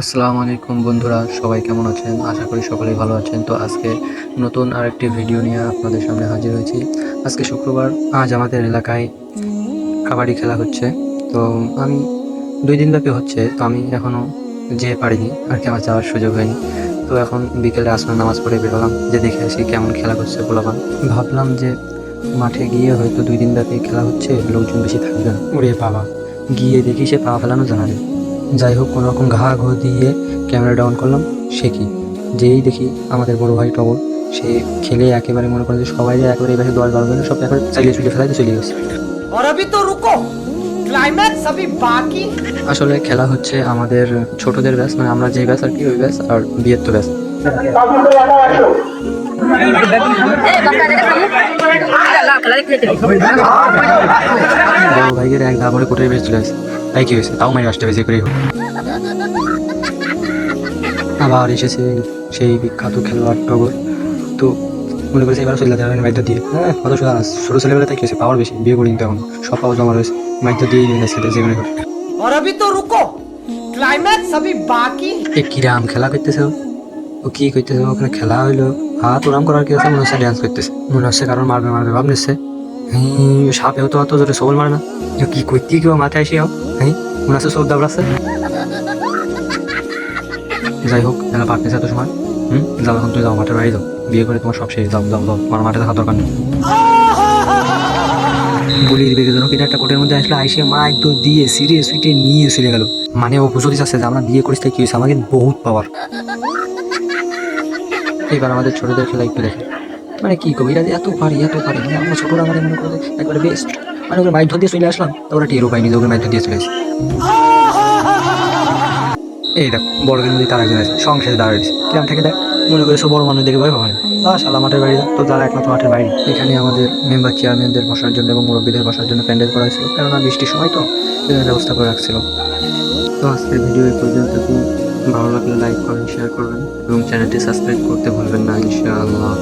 আসসালামু আলাইকুম বন্ধুরা, সবাই কেমন আছেন? আশা করি সকলেই ভালো আছেন। তো আজকে নতুন আরেকটি ভিডিও নিয়ে আপনাদের সামনে হাজির হয়েছি। আজকে শুক্রবার, আজ আমাদের এলাকায় কাবাডি খেলা হচ্ছে। তো আমি দুই দিন ব্যাপী হচ্ছে, তো আমি এখনও যেয়ে পারিনি, আর কি আমার যাওয়ার সুযোগ হয়নি। তো এখন বিকেলে আসলে নামাজ পড়ে বেরোলাম, যে দেখে আসি কেমন খেলা করছে গোলাপান ভাবলাম যে মাঠে গিয়ে হয়তো দুই দিন ব্যাপী খেলা হচ্ছে, লোকজন বেশি থাকবে না। ওরে বাবা, গিয়ে দেখি সে পা ফেলানো জানা। নেই যাই হোক কোনো রকম ঘা ঘো দিয়ে ক্যামেরাটা অন করলাম। সে কি? যেই দেখি আমাদের বড় ভাই টবল সে খেলে একেবারে মনে করেন যে সবাই একেবারে এবারে দশ বারো জন সব একবার চালিয়ে চুলিয়ে ফেলাইতে চলে গেছে আসলে খেলা হচ্ছে আমাদের ছোটদের ব্যাস মানে আমরা যে ব্যাস আর কি ওই ব্যাস আর বিয়ের তো ব্যাস। বড় ভাইয়ের এক ধা করে কোটে বেশ চলে আসে তাই কি হয়েছে তাও মারি আসতে বেশি করেই হোক আবার এসেছে সেই বিখ্যাত খেলোয়াড় টগর তো মনে করেছে এবার চলে যাবে মাইকটা দিয়ে হ্যাঁ কত সোজা না ছোটো ছেলেবেলা তাই কি হয়েছে পাওয়ার বেশি বিয়ে করিনি তখন সব পাওয়ার জমা রয়েছে মাইকটা দিয়ে নিয়ে খেতে যেগুলো হোক और अभी तो रुको क्लाइमैक्स अभी बाकी এ কিরাম খেলা করতেছে ও? ও কি করতেছে ওখানে খেলা হইল। হাত ওরাম করার কি আছে? মনে হচ্ছে ড্যান্স করতেছে। মনে হচ্ছে কারণ মারবে মারবে, ভাব নিচ্ছে। সাপেও তো অত জোরে সবল মারে না। কি করতে কেউ মাথায় এসে যাও হ্যাঁ মনে হচ্ছে সব দাবড়াচ্ছে যাই হোক এরা পারতেছে এত সময়। হুম, যাও এখন তুই যাও মাঠের বাড়ি যাও। বিয়ে করে তোমার সব শেষ। যাও যাও যাও। আমার মাঠে থাকা দরকার নেই। বলির বেগে যেন কিনা একটা কোটের মধ্যে আসলে, আইসে মা একদম দিয়ে সিরিয়ে সুইটে নিয়ে চলে গেল। মানে ও বুঝতে চাচ্ছে যে আমরা বিয়ে করিস তাই কি হয়েছে? আমাকে বহুত পাওয়ার এবার আমাদের ছোটদের খেলা একটু দেখে। মানে কি কবি এত পারি এত পারি। মানে আমরা ছোটরা আমাদের মনে করে যে একবারে বেস্ট মানে ওকে মাইক দিয়ে চলে আসলাম, তো ওরা টেরও পাইনি ওকে মাইক দিয়ে চলে এসেছে এই দেখ বড় কিন্তু তার একজন আছে সংসারে দাঁড়িয়েছে কিরম থেকে দেখ? মনে করে সব বড় মানুষ দেখে ভয় পাবে না শালা মাঠের বাড়ি তো তারা একমাত্র মাঠের বাড়ি এখানে আমাদের মেম্বার চেয়ারম্যানদের বসার জন্য এবং মুরব্বীদের বসার জন্য প্যান্ডেল করা হয়েছিল। কেননা বৃষ্টির সময় তো ব্যবস্থা করে রাখছিল। তো আজকের ভিডিও এই পর্যন্ত ভালো লাগলে লাইক করেন শেয়ার করবেন এবং চ্যানেলটি সাবস্ক্রাইব করতে ভুলবেন না ইনশাআল্লাহ।